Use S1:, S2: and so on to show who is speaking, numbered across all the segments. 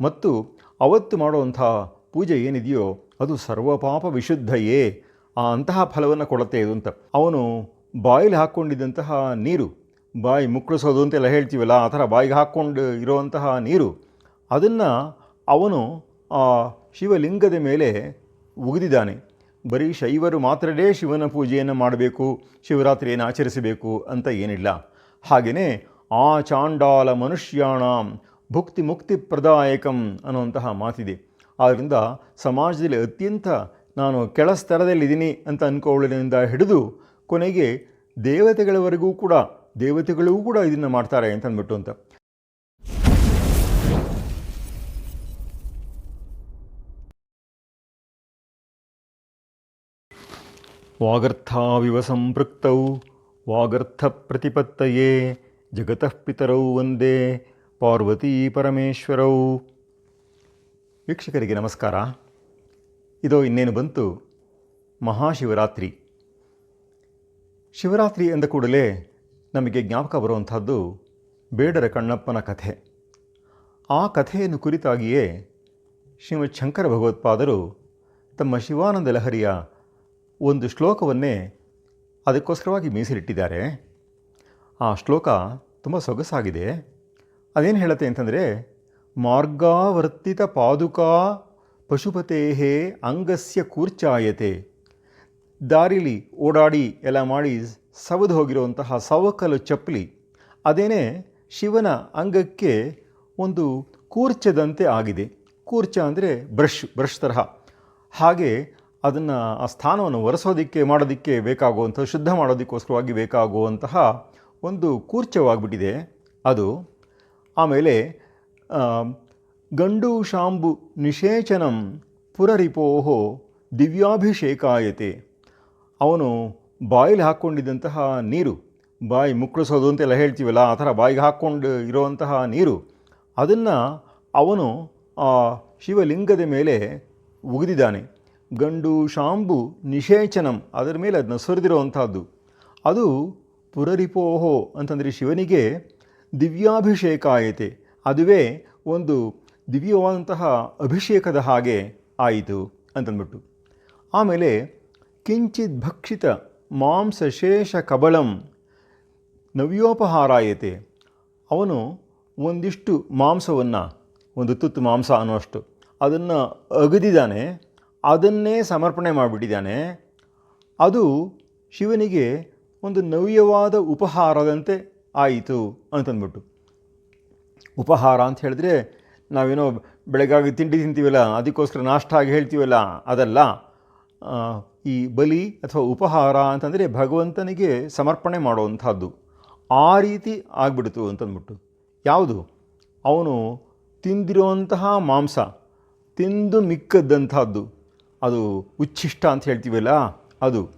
S1: ಮತ್ತು ಅವತ್ತು ಮಾಡುವಂಥ ಪೂಜೆ ಏನಿದೆಯೋ ಅದು ಸರ್ವಪಾಪ ವಿಶುದ್ಧಯೇ, ಆ ಅಂತಹ ಫಲವನ್ನು ಕೊಡುತ್ತೆ ಇದು ಅಂತ. ಅವನು ಬಾಯಿಲಿ ಹಾಕ್ಕೊಂಡಿದ್ದಂತಹ ನೀರು, ಬಾಯಿ ಮುಕ್ಕಳಿಸೋದು ಅಂತೆಲ್ಲ ಹೇಳ್ತೀವಲ್ಲ, ಆ ಥರ ಬಾಯಿಗೆ ಹಾಕ್ಕೊಂಡು ಇರುವಂತಹ ನೀರು, ಅದನ್ನು ಅವನು ಆ ಶಿವಲಿಂಗದ ಮೇಲೆ ಉಗಿದಿದ್ದಾನೆ. ಬರೀ ಶೈವರು ಮಾತ್ರವೇ ಶಿವನ ಪೂಜೆಯನ್ನು ಮಾಡಬೇಕು, ಶಿವರಾತ್ರಿಯನ್ನು ಆಚರಿಸಬೇಕು ಅಂತ ಏನಿಲ್ಲ. ಹಾಗೆಯೇ ಆ ಚಾಂಡಾಲ ಮನುಷ್ಯಾಣ ಭುಕ್ತಿ ಮುಕ್ತಿ ಪ್ರದಾಯಕಂ ಅನ್ನುವಂತಹ ಮಾತಿದೆ. ಆದ್ದರಿಂದ ಸಮಾಜದಲ್ಲಿ ಅತ್ಯಂತ ನಾನು ಕೆಳ ಸ್ತರದಲ್ಲಿದ್ದೀನಿ ಅಂತ ಅಂದ್ಕೊಳ್ಳೋದ್ರಿಂದ ಹಿಡಿದು ಕೊನೆಗೆ ದೇವತೆಗಳವರೆಗೂ ಕೂಡ ದೇವತೆಗಳಿಗೂ ಕೂಡ ಇದನ್ನು ಮಾಡ್ತಾರೆ ಅಂತ ಅಂದ್ಬಿಟ್ಟು ಅಂತ. ವಾಗರ್ಥಾವಿವ ಸಂಪೃಕ್ತೌ ವಾಗರ್ಥ ಪ್ರತಿಪತ್ತಯೇ, ಜಗತಃ ಪಿತರೌ ಒಂದೇ ಪಾರ್ವತೀ ಪರಮೇಶ್ವರೌ. ವೀಕ್ಷಕರಿಗೆ ನಮಸ್ಕಾರ. ಇದು ಇನ್ನೇನು ಬಂತು? ಮಹಾಶಿವರಾತ್ರಿ. ಶಿವರಾತ್ರಿ ಎಂದ ಕೂಡಲೇ ನಮಗೆ ಜ್ಞಾಪಕ ಬರುವಂಥದ್ದು ಬೇಡರ ಕಣ್ಣಪ್ಪನ ಕಥೆ. ಆ ಕಥೆಯನ್ನು ಕುರಿತಾಗಿಯೇ ಶಿವ ಶಂಕರ ಭಗವತ್ಪಾದರು ತಮ್ಮ ಶಿವಾನಂದ ಲಹರಿಯ ಒಂದು ಶ್ಲೋಕವನ್ನೇ ಅದಕ್ಕೋಸ್ಕರವಾಗಿ ಮೀಸಲಿಟ್ಟಿದ್ದಾರೆ. ಆ ಶ್ಲೋಕ ತುಂಬ ಸೊಗಸಾಗಿದೆ. ಅದೇನು ಹೇಳುತ್ತೆ ಅಂತಂದರೆ, ಮಾರ್ಗಾವರ್ತಿತ ಪಾದುಕಾ ಪಶುಪತೇಹೇ ಅಂಗಸ್ಯ ಕೂರ್ಚಾಯತೆ. ದಾರಿಲಿ ಓಡಾಡಿ ಎಲ್ಲ ಮಾಡಿ ಸವದು ಹೋಗಿರುವಂತಹ ಸವಕಲು ಚಪ್ಪಲಿ. ಅದೇನೇ ಶಿವನ ಅಂಗಕ್ಕೆ ಒಂದು ಕೂರ್ಚದಂತೆ ಆಗಿದೆ. ಕೂರ್ಚ ಅಂದರೆ ಬ್ರಷ್ ಬ್ರಷ್ ತರಹ. ಹಾಗೆ ಅದನ್ನು ಆ ಸ್ಥಾನವನ್ನು ಒರೆಸೋದಕ್ಕೆ, ಮಾಡೋದಕ್ಕೆ ಬೇಕಾಗುವಂಥ, ಶುದ್ಧ ಮಾಡೋದಕ್ಕೋಸ್ಕರವಾಗಿ ಬೇಕಾಗುವಂತಹ ಒಂದು ಕೂರ್ಚವಾಗಿಬಿಟ್ಟಿದೆ. ಅದು ಆಮೇಲೆ ಗಂಡು ಶಾಂಬು ನಿಷೇಚನಂ ಪುರರಿಪೋಹೋ ದಿವ್ಯಾಭಿಷೇಕಾಯತೆ. ಅವನು ಬಾಯಿಲಿ ಹಾಕ್ಕೊಂಡಿದ್ದಂತಹ ನೀರು, ಬಾಯಿ ಮುಕ್ಕಳಿಸೋದು ಅಂತೆಲ್ಲ ಹೇಳ್ತೀವಲ್ಲ, ಆ ಥರ ಬಾಯಿಗೆ ಹಾಕ್ಕೊಂಡು ಇರುವಂತಹ ನೀರು, ಅದನ್ನು ಅವನು ಆ ಶಿವಲಿಂಗದ ಮೇಲೆ ಉಗಿದಿದ್ದಾನೆ. ಗಂಡು ಶಾಂಬು ನಿಷೇಚನಂ, ಅದರ ಮೇಲೆ ಅದನ್ನ ಸುರಿದಿರುವಂಥದ್ದು. ಅದು ಪುರರಿಪೋಹೋ ಅಂತಂದರೆ ಶಿವನಿಗೆ ದಿವ್ಯಾಭಿಷೇಕಾಯತೆ. ಅದುವೇ ಒಂದು ದಿವ್ಯವಾದಂತಹ ಅಭಿಷೇಕದ ಹಾಗೆ ಆಯಿತು ಅಂತಂದ್ಬಿಟ್ಟು. ಆಮೇಲೆ ಕಿಂಚಿತ್ ಭಕ್ಷಿತ ಮಾಂಸಶೇಷ ಕಬಳಂ ನವ್ಯೋಪಹಾರಾಯತೆ. ಅವನು ಒಂದಿಷ್ಟು ಮಾಂಸವನ್ನು, ಒಂದು ತುತ್ತು ಮಾಂಸ ಅನ್ನೋಷ್ಟು ಅದನ್ನು ಅಗದಿದ್ದಾನೆ ಅದನ್ನೇ ಸಮರ್ಪಣೆ ಮಾಡಿಬಿಟ್ಟಿದ್ದಾನೆ ಅದು ಶಿವನಿಗೆ ಒಂದು ನವ್ಯವಾದ ಉಪಹಾರದಂತೆ ಆಯಿತು ಅಂತಂದ್ಬಿಟ್ಟು. ಉಪಹಾರ ಅಂತ ಹೇಳಿದ್ರೆ ನಾವೇನೋ ಬೆಳಗಾಗಿ ತಿಂಡಿ ತಿಂತೀವಲ್ಲ, ಅದಕ್ಕೋಸ್ಕರ ನಾಷ್ಟ ಆಗಿ ಹೇಳ್ತೀವಲ್ಲ, ಅದಲ್ಲ. ಈ ಬಲಿ ಅಥವಾ ಉಪಹಾರ ಅಂತಂದರೆ ಭಗವಂತನಿಗೆ ಸಮರ್ಪಣೆ ಮಾಡುವಂಥದ್ದು. ಆ ರೀತಿ ಆಗಿಬಿಡ್ತು ಅಂತಂದ್ಬಿಟ್ಟು. ಯಾವುದು? ಅವನು ತಿಂದಿರುವಂತಹ ಮಾಂಸ, ತಿಂದು ಮಿಕ್ಕದ್ದಂಥದ್ದು. ಅದು ಉಚ್ಛಿಷ್ಟ ಅಂತ ಹೇಳ್ತೀವಲ್ಲ, ಅದು.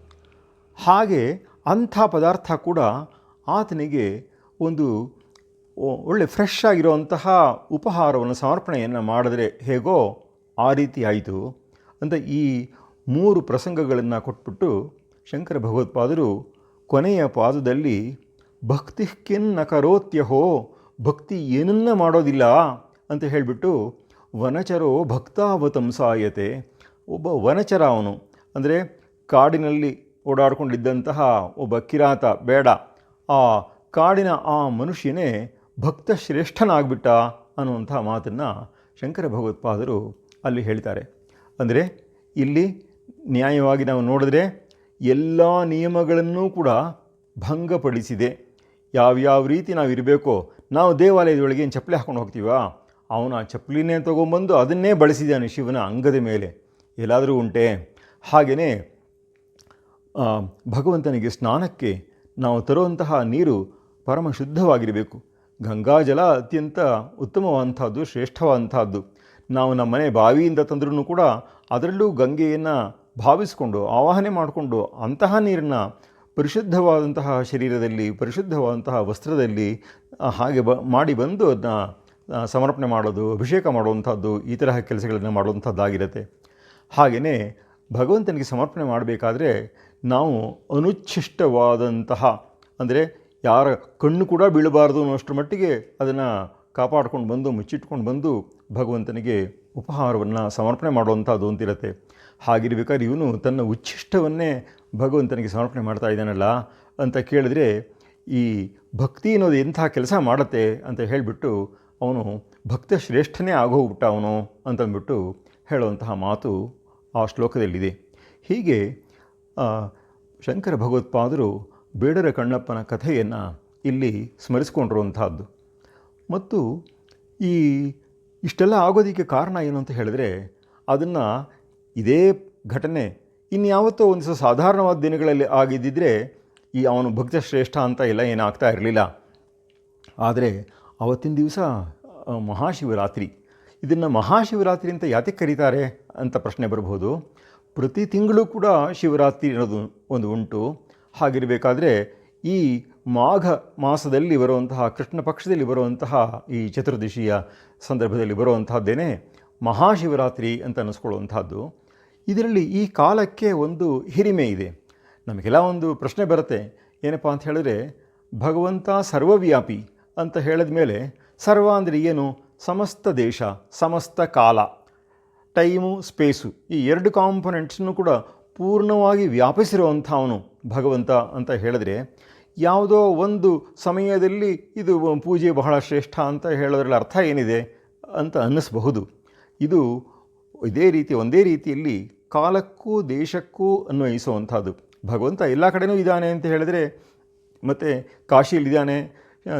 S1: ಹಾಗೆ ಅಂಥ ಪದಾರ್ಥ ಕೂಡ ಆತನಿಗೆ ಒಂದು ಒಳ್ಳೆ ಫ್ರೆಶ್ ಆಗಿರುವಂತಹ ಉಪಹಾರವನ್ನು, ಸಮರ್ಪಣೆಯನ್ನು ಮಾಡಿದ್ರೆ ಹೇಗೋ ಆ ರೀತಿ ಆಯಿತು ಅಂತ ಈ ಮೂರು ಪ್ರಸಂಗಗಳನ್ನು ಕೊಟ್ಬಿಟ್ಟು ಶಂಕರ ಭಗವತ್ಪಾದರು ಕೊನೆಯ ಪಾದದಲ್ಲಿ, ಭಕ್ತಿ ಕಿನ್ನ ಕರೋತ್ಯಹೋ ಭಕ್ತಿ ಏನನ್ನ ಮಾಡೋದಿಲ್ಲ ಅಂತ ಹೇಳಿಬಿಟ್ಟು, ವನಚರೋ ಭಕ್ತಾವತಂಸಾಯತೆ ಒಬ್ಬ ವನಚರ ಅವನು, ಅಂದರೆ ಕಾಡಿನಲ್ಲಿ ಓಡಾಡ್ಕೊಂಡಿದ್ದಂತಹ ಒಬ್ಬ ಕಿರಾತ, ಬೇಡ. ಆ ಕಾಡಿನ ಆ ಮನುಷ್ಯನೇ ಭಕ್ತ ಶ್ರೇಷ್ಠನಾಗ್ಬಿಟ್ಟ ಅನ್ನುವಂಥ ಮಾತನ್ನು ಶಂಕರ ಭಗವತ್ಪಾದರು ಅಲ್ಲಿ ಹೇಳ್ತಾರೆ. ಅಂದರೆ ಇಲ್ಲಿ ನ್ಯಾಯವಾಗಿ ನಾವು ನೋಡಿದ್ರೆ ಎಲ್ಲ ನಿಯಮಗಳನ್ನೂ ಕೂಡ ಭಂಗಪಡಿಸಿದೆ. ಯಾವ್ಯಾವ ರೀತಿ ನಾವು ಇರಬೇಕೋ, ನಾವು ದೇವಾಲಯದೊಳಗೆ ಏನು ಚಪ್ಪಲಿ ಹಾಕ್ಕೊಂಡು ಹೋಗ್ತೀವಾ? ಅವನು ಆ ಚಪ್ಪಲಿನೇ ತೊಗೊಂಬಂದು ಅದನ್ನೇ ಬಳಸಿದ್ದಾನೆ ಶಿವನ ಅಂಗದ ಮೇಲೆ. ಎಲ್ಲಾದರೂ ಉಂಟೆ? ಹಾಗೆಯೇ ಭಗವಂತನಿಗೆ ಸ್ನಾನಕ್ಕೆ ನಾವು ತರುವಂತಹ ನೀರು ಪರಮ ಶುದ್ಧವಾಗಿರಬೇಕು ಗಂಗಾಜಲ ಅತ್ಯಂತ ಉತ್ತಮವಾದಂಥದ್ದು ಶ್ರೇಷ್ಠವಾದಂಥದ್ದು ನಾವು ನಮ್ಮ ಮನೆ ಬಾವಿಯಿಂದ ತಂದ್ರೂ ಕೂಡ ಅದರಲ್ಲೂ ಗಂಗೆಯನ್ನು ಭಾವಿಸಿಕೊಂಡು, ಆವಾಹನೆ ಮಾಡಿಕೊಂಡು ಅಂತಹ ನೀರನ್ನು ಪರಿಶುದ್ಧವಾದಂತಹ ಶರೀರದಲ್ಲಿ, ಪರಿಶುದ್ಧವಾದಂತಹ ವಸ್ತ್ರದಲ್ಲಿ ಹಾಗೆ ಬ, ಮಾಡಿ ಬಂದು ಅದನ್ನ ಸಮರ್ಪಣೆ ಮಾಡೋದು, ಅಭಿಷೇಕ ಮಾಡುವಂಥದ್ದು, ಈ ತರಹ ಕೆಲಸಗಳನ್ನು ಮಾಡುವಂಥದ್ದಾಗಿರುತ್ತೆ. ಹಾಗೆಯೇ ಭಗವಂತನಿಗೆ ಸಮರ್ಪಣೆ ಮಾಡಬೇಕಾದ್ರೆ ನಾವು ಅನುಚ್ಛಿಷ್ಟವಾದಂತಹ, ಅಂದರೆ ಯಾರ ಕಣ್ಣು ಕೂಡ ಬೀಳಬಾರ್ದು ಅನ್ನೋಷ್ಟರ ಮಟ್ಟಿಗೆ ಅದನ್ನು ಕಾಪಾಡ್ಕೊಂಡು ಬಂದು, ಮುಚ್ಚಿಟ್ಕೊಂಡು ಬಂದು ಭಗವಂತನಿಗೆ ಉಪಹಾರವನ್ನು ಸಮರ್ಪಣೆ ಮಾಡುವಂಥದ್ದು ಅಂತಿರುತ್ತೆ. ಹಾಗಿರ್ಬೇಕಾದ್ರೆ ಇವನು ತನ್ನ ಉಚ್ಛಿಷ್ಟವನ್ನೇ ಭಗವಂತನಿಗೆ ಸಮರ್ಪಣೆ ಮಾಡ್ತಾ ಇದ್ದಾನಲ್ಲ ಅಂತ ಕೇಳಿದ್ರೆ, ಈ ಭಕ್ತಿ ಅನ್ನೋದು ಎಂಥ ಕೆಲಸ ಮಾಡುತ್ತೆ ಅಂತ ಹೇಳಿಬಿಟ್ಟು ಅವನು ಭಕ್ತ ಶ್ರೇಷ್ಠನೇ ಆಗೋಗ್ಬಿಟ್ಟ ಅವನು ಅಂತಂದ್ಬಿಟ್ಟು ಹೇಳುವಂತಹ ಮಾತು ಆ ಶ್ಲೋಕದಲ್ಲಿದೆ. ಹೀಗೆ ಶಂಕರ ಭಗವತ್ಪಾದರು ಬೇಡರ ಕಣ್ಣಪ್ಪನ ಕಥೆಯನ್ನು ಇಲ್ಲಿ ಸ್ಮರಿಸ್ಕೊಂಡಿರುವಂಥದ್ದು. ಮತ್ತು ಈ ಇಷ್ಟೆಲ್ಲ ಆಗೋದಕ್ಕೆ ಕಾರಣ ಏನು ಅಂತ ಹೇಳಿದ್ರೆ, ಅದನ್ನು ಇದೇ ಘಟನೆ ಇನ್ಯಾವತ್ತೋ ಒಂದು ದಿವಸ ಸಾಧಾರಣವಾದ ದಿನಗಳಲ್ಲಿ ಆಗಿದ್ದಿದ್ರೆ ಈ ಅವನು ಭಕ್ತ ಶ್ರೇಷ್ಠ ಅಂತ ಎಲ್ಲ ಏನಾಗ್ತಾ ಇರಲಿಲ್ಲ. ಆದರೆ ಅವತ್ತಿನ ದಿವಸ ಮಹಾಶಿವರಾತ್ರಿ. ಇದನ್ನು ಮಹಾಶಿವರಾತ್ರಿ ಅಂತ ಯಾತಕ್ಕೆ ಕರೀತಾರೆ ಅಂತ ಪ್ರಶ್ನೆ ಬರ್ಬೋದು. ಪ್ರತಿ ತಿಂಗಳು ಕೂಡ ಶಿವರಾತ್ರಿ ಅನ್ನೋದು ಒಂದು ಉಂಟು. ಹಾಗಿರಬೇಕಾದ್ರೆ ಈ ಮಾಘ ಮಾಸದಲ್ಲಿ ಬರುವಂತಹ, ಕೃಷ್ಣ ಪಕ್ಷದಲ್ಲಿ ಬರುವಂತಹ ಈ ಚತುರ್ದಶಿಯ ಸಂದರ್ಭದಲ್ಲಿ ಬರುವಂತಹದ್ದೇನೆ ಮಹಾಶಿವರಾತ್ರಿ ಅಂತ ಅನ್ನಿಸ್ಕೊಳ್ಳುವಂಥದ್ದು ಇದರಲ್ಲಿ ಈ ಕಾಲಕ್ಕೆ ಒಂದು ಹಿರಿಮೆ ಇದೆ. ನಮಗೆಲ್ಲ ಒಂದು ಪ್ರಶ್ನೆ ಬರುತ್ತೆ. ಏನಪ್ಪ ಅಂತ ಹೇಳಿದ್ರೆ, ಭಗವಂತ ಸರ್ವವ್ಯಾಪಿ ಅಂತ ಹೇಳಿದ ಮೇಲೆ ಸರ್ವ ಅಂದರೆ ಏನು? ಸಮಸ್ತ ದೇಶ, ಸಮಸ್ತ ಕಾಲ. ಟೈಮು, ಸ್ಪೇಸು ಈ ಎರಡು ಕಾಂಪೊನೆಂಟ್ಸನ್ನು ಕೂಡ ಪೂರ್ಣವಾಗಿ ವ್ಯಾಪಿಸಿರುವಂಥ ಅವನು ಭಗವಂತ ಅಂತ ಹೇಳಿದ್ರೆ, ಯಾವುದೋ ಒಂದು ಸಮಯದಲ್ಲಿ ಇದು ಪೂಜೆ ಬಹಳ ಶ್ರೇಷ್ಠ ಅಂತ ಹೇಳೋದ್ರಲ್ಲಿ ಅರ್ಥ ಏನಿದೆ ಅಂತ ಅನ್ನಿಸಬಹುದು. ಇದು ಇದೇ ರೀತಿ, ಒಂದೇ ರೀತಿಯಲ್ಲಿ ಕಾಲಕ್ಕೂ ದೇಶಕ್ಕೂ ಅನ್ವಯಿಸುವಂಥದ್ದು. ಭಗವಂತ ಎಲ್ಲ ಕಡೆನೂ ಇದ್ದಾನೆ ಅಂತ ಹೇಳಿದ್ರೆ, ಮತ್ತು ಕಾಶಿಯಲ್ಲಿದ್ದಾನೆ,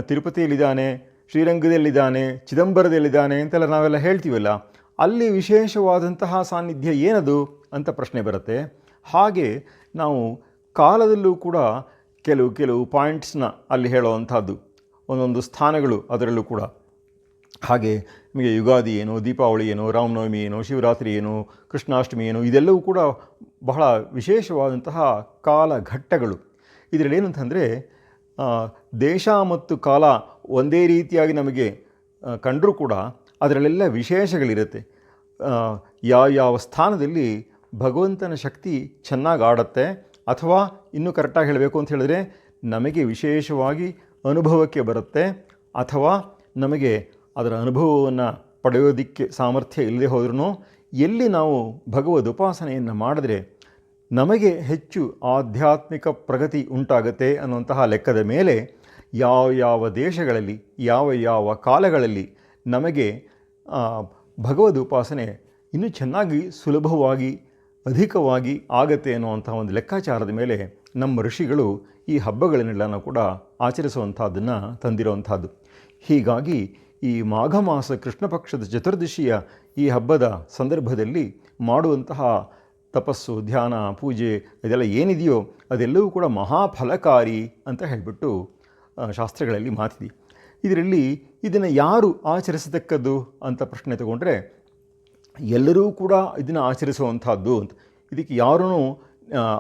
S1: ತಿರುಪತಿಯಲ್ಲಿದ್ದಾನೆ, ಶ್ರೀರಂಗದಲ್ಲಿದ್ದಾನೆ, ಚಿದಂಬರದಲ್ಲಿದ್ದಾನೆ ಅಂತೆಲ್ಲ ನಾವೆಲ್ಲ ಹೇಳ್ತೀವಲ್ಲ. ಅಲ್ಲಿ ವಿಶೇಷವಾದಂತಹ ಸಾನ್ನಿಧ್ಯ ಏನದು ಅಂತ ಪ್ರಶ್ನೆ ಬರುತ್ತೆ. ಹಾಗೆ ನಾವು ಕಾಲದಲ್ಲೂ ಕೂಡ ಕೆಲವು ಕೆಲವು ಪಾಯಿಂಟ್ಸ್ನ ಅಲ್ಲಿ ಹೇಳುವಂಥದ್ದು. ಒಂದೊಂದು ಸ್ಥಾನಗಳು ಅದರಲ್ಲೂ ಕೂಡ. ಹಾಗೆ ನಿಮಗೆ ಯುಗಾದಿ ಏನು, ದೀಪಾವಳಿ ಏನು, ರಾಮನವಮಿ ಏನು, ಶಿವರಾತ್ರಿ ಏನು, ಕೃಷ್ಣಾಷ್ಟಮಿ ಏನು, ಇದೆಲ್ಲವೂ ಕೂಡ ಬಹಳ ವಿಶೇಷವಾದಂತಹ ಕಾಲಘಟ್ಟಗಳು. ಇದರಲ್ಲಿ ಏನಂತಂದರೆ ದೇಶ ಮತ್ತು ಕಾಲ ಒಂದೇ ರೀತಿಯಾಗಿ ನಮಗೆ ಕಂಡರೂ ಕೂಡ ಅದರಲ್ಲೆಲ್ಲ ವಿಶೇಷಗಳಿರುತ್ತೆ. ಯಾವ ಯಾವ ಸ್ಥಾನದಲ್ಲಿ ಭಗವಂತನ ಶಕ್ತಿ ಚೆನ್ನಾಗಿ ಆಡುತ್ತೆ ಅಥವಾ ಇನ್ನೂ ಕರೆಕ್ಟಾಗಿ ಹೇಳಬೇಕು ಅಂತ ಹೇಳಿದ್ರೆ ನಮಗೆ ವಿಶೇಷವಾಗಿ ಅನುಭವಕ್ಕೆ ಬರುತ್ತೆ ಅಥವಾ ನಮಗೆ ಅದರ ಅನುಭವವನ್ನು ಪಡೆಯೋದಕ್ಕೆ ಸಾಮರ್ಥ್ಯ ಇಲ್ಲದೆ ಹೋದ್ರೂ ಎಲ್ಲಿ ನಾವು ಭಗವದ್ ಉಪಾಸನೆಯನ್ನು ಮಾಡಿದ್ರೆ ನಮಗೆ ಹೆಚ್ಚು ಆಧ್ಯಾತ್ಮಿಕ ಪ್ರಗತಿ ಉಂಟಾಗುತ್ತೆ ಅನ್ನುವಂತಹ ಲೆಕ್ಕದ ಮೇಲೆ ಯಾವ ಯಾವ ದೇಶಗಳಲ್ಲಿ, ಯಾವ ಯಾವ ಕಾಲಗಳಲ್ಲಿ ನಮಗೆ ಭಗವದ್ ಉಪಾಸನೆ ಇನ್ನೂ ಚೆನ್ನಾಗಿ ಸುಲಭವಾಗಿ, ಅಧಿಕವಾಗಿ ಆಗತ್ತೆ ಅನ್ನುವಂಥ ಒಂದು ಲೆಕ್ಕಾಚಾರದ ಮೇಲೆ ನಮ್ಮ ಋಷಿಗಳು ಈ ಹಬ್ಬಗಳನ್ನೆಲ್ಲನೂ ಕೂಡ ಆಚರಿಸುವಂಥದ್ದನ್ನು ತಂದಿರುವಂಥದ್ದು. ಹೀಗಾಗಿ ಈ ಮಾಘ ಮಾಸ ಕೃಷ್ಣ ಪಕ್ಷದ ಚತುರ್ದಶಿಯ ಈ ಹಬ್ಬದ ಸಂದರ್ಭದಲ್ಲಿ ಮಾಡುವಂತಹ ತಪಸ್ಸು, ಧ್ಯಾನ, ಪೂಜೆ ಇದೆಲ್ಲ ಏನಿದೆಯೋ ಅದೆಲ್ಲವೂ ಕೂಡ ಮಹಾಫಲಕಾರಿ ಅಂತ ಹೇಳಿಬಿಟ್ಟು ಶಾಸ್ತ್ರಗಳಲ್ಲಿ ಮಾತಿದೆ. ಇದರಲ್ಲಿ ಇದನ್ನು ಯಾರು ಆಚರಿಸತಕ್ಕದ್ದು ಅಂತ ಪ್ರಶ್ನೆ ತಗೊಂಡ್ರೆ, ಎಲ್ಲರೂ ಕೂಡ ಇದನ್ನು ಆಚರಿಸುವಂಥದ್ದು ಅಂತ. ಇದಕ್ಕೆ ಯಾರೂ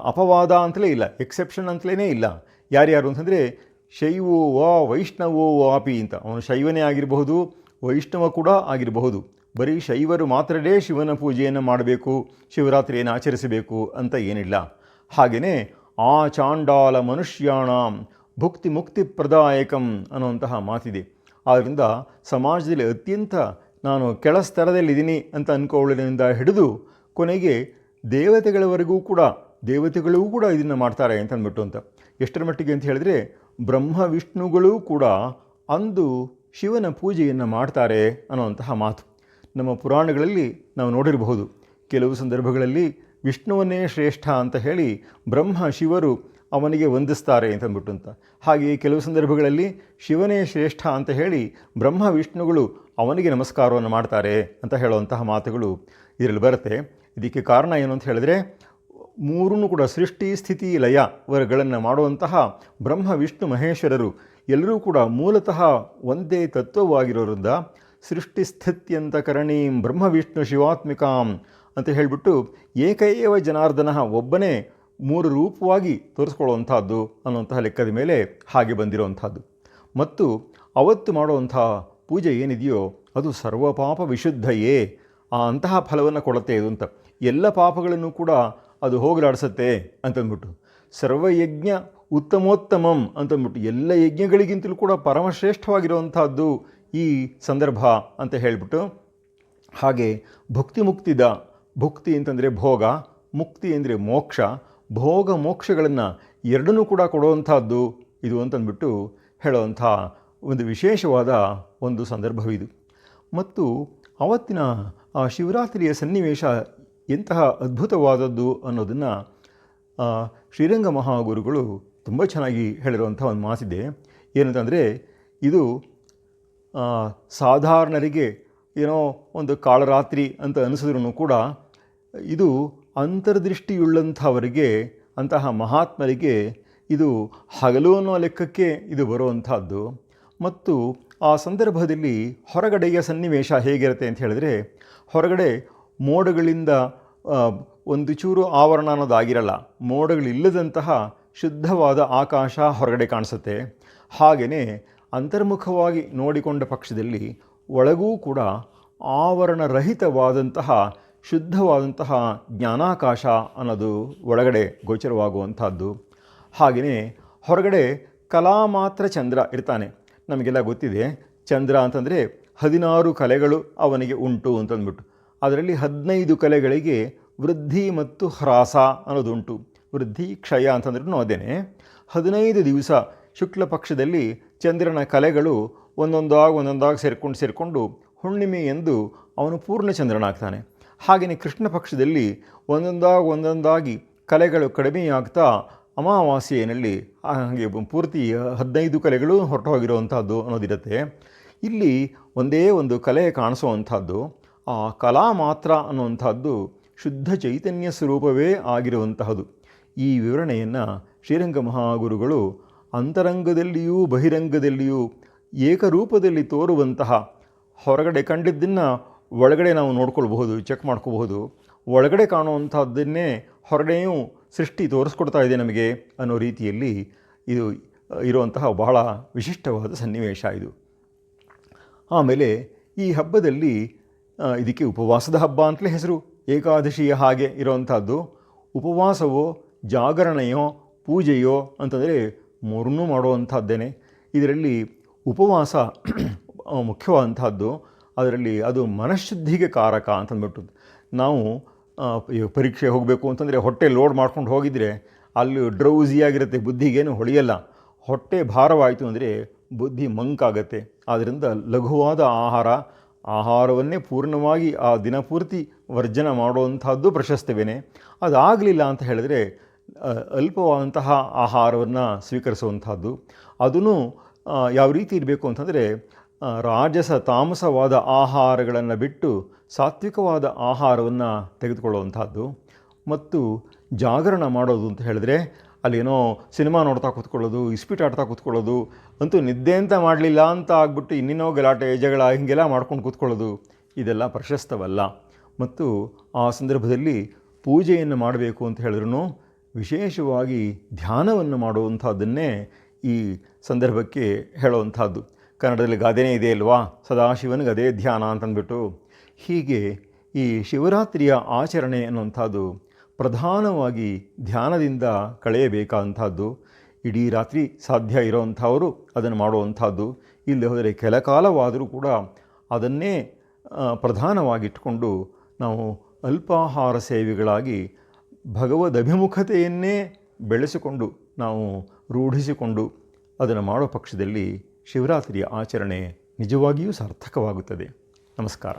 S1: ಅಪವಾದ ಅಂತಲೇ ಇಲ್ಲ ಎಕ್ಸೆಪ್ಷನ್ ಅಂತಲೇ ಇಲ್ಲ. ಯಾರ್ಯಾರು ಅಂತಂದರೆ, ಶೈವೋ ವಾ ವೈಷ್ಣವೋ ವಾಪಿ ಅಂತ. ಅವನು ಶೈವನೇ ಆಗಿರಬಹುದು, ವೈಷ್ಣವ ಕೂಡ ಆಗಿರಬಹುದು. ಬರೀ ಶೈವರು ಮಾತ್ರವೇ ಶಿವನ ಪೂಜೆಯನ್ನು ಮಾಡಬೇಕು, ಶಿವರಾತ್ರಿಯನ್ನು ಆಚರಿಸಬೇಕು ಅಂತ ಏನಿಲ್ಲ. ಹಾಗೆಯೇ ಆ ಚಾಂಡಾಲ ಮನುಷ್ಯಾಣಂ ಭುಕ್ತಿ ಮುಕ್ತಿ ಪ್ರದಾಯಕಂ ಅನ್ನುವಂತಹ ಮಾತಿದೆ. ಆದ್ದರಿಂದ ಸಮಾಜದಲ್ಲಿ ಅತ್ಯಂತ ನಾನು ಕೆಳ ಸ್ತರದಲ್ಲಿದ್ದೀನಿ ಅಂತ ಅಂದ್ಕೊಳ್ಳೋದ್ರಿಂದ ಹಿಡಿದು ಕೊನೆಗೆ ದೇವತೆಗಳವರೆಗೂ ಕೂಡ ದೇವತೆಗಳಿಗೂ ಕೂಡ ಇದನ್ನು ಮಾಡ್ತಾರೆ ಅಂತ ಅಂದ್ಬಿಟ್ಟು ಅಂತ. ಎಷ್ಟರ ಮಟ್ಟಿಗೆ ಅಂತ ಹೇಳಿದ್ರೆ ಬ್ರಹ್ಮ ವಿಷ್ಣುಗಳೂ ಕೂಡ ಅಂದು ಶಿವನ ಪೂಜೆಯನ್ನು ಮಾಡ್ತಾರೆ ಅನ್ನುವಂತಹ ಮಾತು. ನಮ್ಮ ಪುರಾಣಗಳಲ್ಲಿ ನಾವು ನೋಡಿರಬಹುದು. ಕೆಲವು ಸಂದರ್ಭಗಳಲ್ಲಿ ವಿಷ್ಣುವನ್ನೇ ಶ್ರೇಷ್ಠ ಅಂತ ಹೇಳಿ ಬ್ರಹ್ಮ ಶಿವರು ಅವನಿಗೆ ವಂದಿಸ್ತಾರೆ ಅಂತ ಅಂದ್ಬಿಟ್ಟು ಅಂತ. ಹಾಗೆಯೇ ಕೆಲವು ಸಂದರ್ಭಗಳಲ್ಲಿ ಶಿವನೇ ಶ್ರೇಷ್ಠ ಅಂತ ಹೇಳಿ ಬ್ರಹ್ಮ ವಿಷ್ಣುಗಳು ಅವನಿಗೆ ನಮಸ್ಕಾರವನ್ನು ಮಾಡ್ತಾರೆ ಅಂತ ಹೇಳುವಂತಹ ಮಾತುಗಳು ಇದರಲ್ಲಿ ಬರುತ್ತೆ. ಇದಕ್ಕೆ ಕಾರಣ ಏನು ಅಂತ ಹೇಳಿದ್ರೆ ಮೂರೂ ಕೂಡ ಸೃಷ್ಟಿ, ಸ್ಥಿತಿ, ಲಯ ವರಗಳನ್ನು ಮಾಡುವಂತಹ ಬ್ರಹ್ಮ, ವಿಷ್ಣು, ಮಹೇಶ್ವರರು ಎಲ್ಲರೂ ಕೂಡ ಮೂಲತಃ ಒಂದೇ ತತ್ವವಾಗಿರೋದ್ರಿಂದ ಸೃಷ್ಟಿ, ಸ್ಥಿತ್ಯಂತ ಕರಣೀಂ ಬ್ರಹ್ಮ, ವಿಷ್ಣು, ಶಿವಾತ್ಮಿಕಾಂ ಅಂತ ಹೇಳಿಬಿಟ್ಟು ಏಕೈವ ಜನಾರ್ದನ ಒಬ್ಬನೇ ಮೂರು ರೂಪವಾಗಿ ತೋರಿಸ್ಕೊಳ್ಳುವಂಥದ್ದು ಅನ್ನುವಂತಹ ಲೆಕ್ಕದ ಮೇಲೆ ಹಾಗೆ ಬಂದಿರುವಂಥದ್ದು. ಮತ್ತು ಅವತ್ತು ಮಾಡುವಂಥ ಪೂಜೆ ಏನಿದೆಯೋ ಅದು ಸರ್ವಪಾಪ ವಿಶುದ್ಧಯೇ, ಆ ಅಂತಹ ಫಲವನ್ನು ಕೊಡುತ್ತೆ ಇದು ಅಂತ. ಎಲ್ಲ ಪಾಪಗಳನ್ನು ಕೂಡ ಅದು ಹೋಗಲಾಡಿಸುತ್ತೆ ಅಂತಂದ್ಬಿಟ್ಟು. ಸರ್ವಯಜ್ಞ ಉತ್ತಮೋತ್ತಮಂ ಅಂತಂದ್ಬಿಟ್ಟು. ಎಲ್ಲ ಯಜ್ಞಗಳಿಗಿಂತಲೂ ಕೂಡ ಪರಮಶ್ರೇಷ್ಠವಾಗಿರುವಂಥದ್ದು ಈ ಸಂದರ್ಭ ಅಂತ ಹೇಳಿಬಿಟ್ಟು. ಹಾಗೆ ಭುಕ್ತಿ ಮುಕ್ತಿದ ಭುಕ್ತಿ ಅಂತಂದರೆ ಭೋಗ, ಮುಕ್ತಿ ಅಂದರೆ ಮೋಕ್ಷ ಭೋಗ ಮೋಕ್ಷಗಳನ್ನು ಎರಡನ್ನೂ ಕೂಡ ಕೊಡುವಂಥದ್ದು ಇದು ಅಂತಂದ್ಬಿಟ್ಟು ಹೇಳುವಂಥ ಒಂದು ವಿಶೇಷವಾದ ಒಂದು ಸಂದರ್ಭವಿದು. ಮತ್ತು ಅವತ್ತಿನ, ಆ, ಶಿವರಾತ್ರಿಯ ಸನ್ನಿವೇಶ ಎಂತಹ ಅದ್ಭುತವಾದದ್ದು ಅನ್ನೋದನ್ನು ಶ್ರೀರಂಗ ಮಹಾಗುರುಗಳು ತುಂಬ ಚೆನ್ನಾಗಿ ಹೇಳಿರುವಂಥ ಒಂದು ಮಾತಿದೆ ಏನಂತಂದರೆ, ಇದು ಸಾಧಾರಣರಿಗೆ ಏನೋ ಒಂದು ಕಾಳರಾತ್ರಿ ಅಂತ ಅನಿಸಿದ್ರೂ ಕೂಡ ಇದು ಅಂತರ್ದೃಷ್ಟಿಯುಳ್ಳಂಥವರಿಗೆ, ಅಂತಹ ಮಹಾತ್ಮರಿಗೆ ಇದು ಹಗಲು ಅನ್ನೋ ಲೆಕ್ಕಕ್ಕೆ ಇದು ಬರುವಂಥದ್ದು. ಮತ್ತು ಆ ಸಂದರ್ಭದಲ್ಲಿ ಹೊರಗಡೆಯ ಸನ್ನಿವೇಶ ಹೇಗಿರುತ್ತೆ ಅಂತ ಹೇಳಿದ್ರೆ, ಹೊರಗಡೆ ಮೋಡಗಳಿಂದ ಒಂದು ಚೂರು ಆವರಣ ಅನ್ನೋದಾಗಿರಲ್ಲ, ಮೋಡಗಳಿಲ್ಲದಂತಹ ಶುದ್ಧವಾದ ಆಕಾಶ ಹೊರಗಡೆ ಕಾಣಿಸುತ್ತೆ. ಹಾಗೆಯೇ ಅಂತರ್ಮುಖವಾಗಿ ನೋಡಿಕೊಂಡ ಪಕ್ಷದಲ್ಲಿ ಒಳಗೂ ಕೂಡ ಆವರಣರಹಿತವಾದಂತಹ ಶುದ್ಧವಾದಂತಹ ಜ್ಞಾನಾಕಾಶ ಅನ್ನೋದು ಒಳಗಡೆ ಗೋಚರವಾಗುವಂಥದ್ದು. ಹಾಗೆಯೇ ಹೊರಗಡೆ ಕಲಾ ಮಾತ್ರ ಚಂದ್ರ ಇರ್ತಾನೆ. ನಮಗೆಲ್ಲ ಗೊತ್ತಿದೆ. ಚಂದ್ರ ಅಂತಂದರೆ ಹದಿನಾರು ಕಲೆಗಳು ಅವನಿಗೆ ಉಂಟು ಅಂತಂದ್ಬಿಟ್ಟು. ಅದರಲ್ಲಿ ಹದಿನೈದು ಕಲೆಗಳಿಗೆ ವೃದ್ಧಿ ಮತ್ತು ಹ್ರಾಸ ಅನ್ನೋದುಂಟು. ವೃದ್ಧಿ, ಕ್ಷಯ ಅಂತಂದ್ರೂ ಅದೇನೆ. ಹದಿನೈದು ದಿವಸ ಶುಕ್ಲ ಪಕ್ಷದಲ್ಲಿ ಚಂದ್ರನ ಕಲೆಗಳು ಒಂದೊಂದಾಗಿ ಒಂದೊಂದಾಗಿ ಸೇರಿಕೊಂಡು ಸೇರಿಕೊಂಡು ಹುಣ್ಣಿಮೆ ಎಂದು ಅವನು ಪೂರ್ಣ ಚಂದ್ರನಾಗ್ತಾನೆ ಹಾಗೆಯೇ ಕೃಷ್ಣ ಪಕ್ಷದಲ್ಲಿ ಒಂದೊಂದಾಗಿ ಒಂದೊಂದಾಗಿ ಕಲೆಗಳು ಕಡಿಮೆಯಾಗ್ತಾ ಅಮಾವಾಸ್ಯೆಯಲ್ಲಿ ಹಾಗೆ ಪೂರ್ತಿ ಹದಿನೈದು ಕಲೆಗಳು ಹೊರಟೋಗಿರುವಂಥದ್ದು ಅನ್ನೋದಿರುತ್ತೆ. ಇಲ್ಲಿ ಒಂದೇ ಒಂದು ಕಲೆ ಕಾಣಿಸುವಂಥದ್ದು, ಆ ಕಲಾ ಮಾತ್ರ ಅನ್ನುವಂಥದ್ದು ಶುದ್ಧ ಚೈತನ್ಯ ಸ್ವರೂಪವೇ ಆಗಿರುವಂತಹದು. ಈ ವಿವರಣೆಯನ್ನು ಶ್ರೀರಂಗ ಮಹಾಗುರುಗಳು ಅಂತರಂಗದಲ್ಲಿಯೂ ಬಹಿರಂಗದಲ್ಲಿಯೂ ಏಕರೂಪದಲ್ಲಿ ತೋರುವಂತಹ ಹೊರಗಡೆ ಕಂಡಿದ್ದನ್ನು ಒಳಗಡೆ ನಾವು ನೋಡ್ಕೊಳ್ಬಹುದು ಚೆಕ್ ಮಾಡ್ಕೋಬಹುದು. ಒಳಗಡೆ ಕಾಣುವಂಥದ್ದನ್ನೇ ಹೊರಗಡೆಯೂ ಸೃಷ್ಟಿ ತೋರಿಸ್ಕೊಡ್ತಾ ಇದೆ ನಮಗೆ ಅನ್ನೋ ರೀತಿಯಲ್ಲಿ ಇದು ಇರುವಂತಹ ಬಹಳ ವಿಶಿಷ್ಟವಾದ ಸನ್ನಿವೇಶ ಇದು. ಆಮೇಲೆ ಈ ಹಬ್ಬದಲ್ಲಿ ಇದಕ್ಕೆ ಉಪವಾಸದ ಹಬ್ಬ ಅಂತಲೇ ಹೆಸರು, ಏಕಾದಶಿಯ ಹಾಗೆ ಇರುವಂಥದ್ದು. ಉಪವಾಸವೋ, ಜಾಗರಣೆಯೋ, ಪೂಜೆಯೋ ಅಂತಂದರೆ ಮೂರನ್ನೂ ಮಾಡುವಂಥದ್ದೇನೆ. ಇದರಲ್ಲಿ ಉಪವಾಸ ಮುಖ್ಯವಾದಂಥದ್ದು. ಅದರಲ್ಲಿ ಅದು ಮನಃಶುದ್ಧಿಗೆ ಕಾರಕ ಅಂತಂದ್ಬಿಟ್ಟು ನಾವು ಪರೀಕ್ಷೆ ಹೋಗಬೇಕು ಅಂತಂದರೆ ಹೊಟ್ಟೆ ಲೋಡ್ ಮಾಡ್ಕೊಂಡು ಹೋಗಿದರೆ ಅಲ್ಲಿ ಡ್ರೌಸಿಯಾಗಿರುತ್ತೆ, ಬುದ್ಧಿಗೇನು ಹೊಳೆಯಲ್ಲ. ಹೊಟ್ಟೆ ಭಾರವಾಯಿತು ಅಂದರೆ ಬುದ್ಧಿ ಮಂಕಾಗತ್ತೆ. ಆದ್ದರಿಂದ ಲಘುವಾದ ಆಹಾರ, ಆಹಾರವನ್ನೇ ಪೂರ್ಣವಾಗಿ ಆ ದಿನಪೂರ್ತಿ ವರ್ಜನ ಮಾಡುವಂಥದ್ದು ಪ್ರಶಸ್ತವೇನೆ. ಅದಾಗಲಿಲ್ಲ ಅಂತ ಹೇಳಿದ್ರೆ ಅಲ್ಪವಾದಂತಹ ಆಹಾರವನ್ನು ಸ್ವೀಕರಿಸುವಂಥದ್ದು. ಅದನ್ನು ಯಾವ ರೀತಿ ಇರಬೇಕು ಅಂತಂದರೆ ರಾಜಸ ತಾಮಸವಾದ ಆಹಾರಗಳನ್ನು ಬಿಟ್ಟು ಸಾತ್ವಿಕವಾದ ಆಹಾರವನ್ನು ತೆಗೆದುಕೊಳ್ಳುವಂಥದ್ದು ಮತ್ತು ಜಾಗರಣ ಮಾಡೋದು ಅಂತ ಹೇಳಿದ್ರೆ, ಅಲ್ಲೇನೋ ಸಿನಿಮಾ ನೋಡ್ತಾ ಕೂತ್ಕೊಳ್ಳೋದು, ಇಸ್ಪೀಟ್ ಆಡ್ತಾ ಕೂತ್ಕೊಳ್ಳೋದು, ಅಂತೂ ನಿದ್ದೆ ಅಂತ ಮಾಡಲಿಲ್ಲ ಅಂತ ಆಗ್ಬಿಟ್ಟು ಇನ್ನೇನೋ ಗಲಾಟೆ, ಜಗಳ ಹೀಗೆಲ್ಲ ಮಾಡ್ಕೊಂಡು ಕೂತ್ಕೊಳ್ಳೋದು, ಇದೆಲ್ಲ ಪ್ರಶಸ್ತವಲ್ಲ. ಮತ್ತು ಆ ಸಂದರ್ಭದಲ್ಲಿ ಪೂಜೆಯನ್ನು ಮಾಡಬೇಕು ಅಂತ ಹೇಳಿದ್ರು ವಿಶೇಷವಾಗಿ ಧ್ಯಾನವನ್ನು ಮಾಡುವಂಥದ್ದನ್ನೇ ಈ ಸಂದರ್ಭಕ್ಕೆ ಹೇಳುವಂಥದ್ದು ಕನ್ನಡದಲ್ಲಿ ಗಾದೆನೇ ಇದೆ ಅಲ್ವಾ? ಸದಾಶಿವನಿಗೆ ಅದೇ ಧ್ಯಾನ ಅಂತಂದ್ಬಿಟ್ಟು. ಹೀಗೆ ಈ ಶಿವರಾತ್ರಿಯ ಆಚರಣೆ ಅನ್ನುವಂಥದ್ದು ಪ್ರಧಾನವಾಗಿ ಧ್ಯಾನದಿಂದ ಕಳೆಯಬೇಕಾದಂಥದ್ದು. ಇಡೀ ರಾತ್ರಿ ಸಾಧ್ಯ ಇರೋವಂಥವರು ಅದನ್ನು ಮಾಡುವಂಥದ್ದು. ಇಲ್ಲಿ ಹೋದರೆ ಕೆಲ ಕಾಲವಾದರೂ ಕೂಡ ಅದನ್ನೇ ಪ್ರಧಾನವಾಗಿಟ್ಟುಕೊಂಡು ನಾವು ಅಲ್ಪಾಹಾರ ಸೇವೆಗಳಾಗಿ ಭಗವದ್ ಅಭಿಮುಖತೆಯನ್ನೇ ಬೆಳೆಸಿಕೊಂಡು ನಾವು ರೂಢಿಸಿಕೊಂಡು ಅದನ್ನು ಮಾಡೋ ಪಕ್ಷದಲ್ಲಿ ಶಿವರಾತ್ರಿಯ ಆಚರಣೆ ನಿಜವಾಗಿಯೂ ಸಾರ್ಥಕವಾಗುತ್ತದೆ. ನಮಸ್ಕಾರ.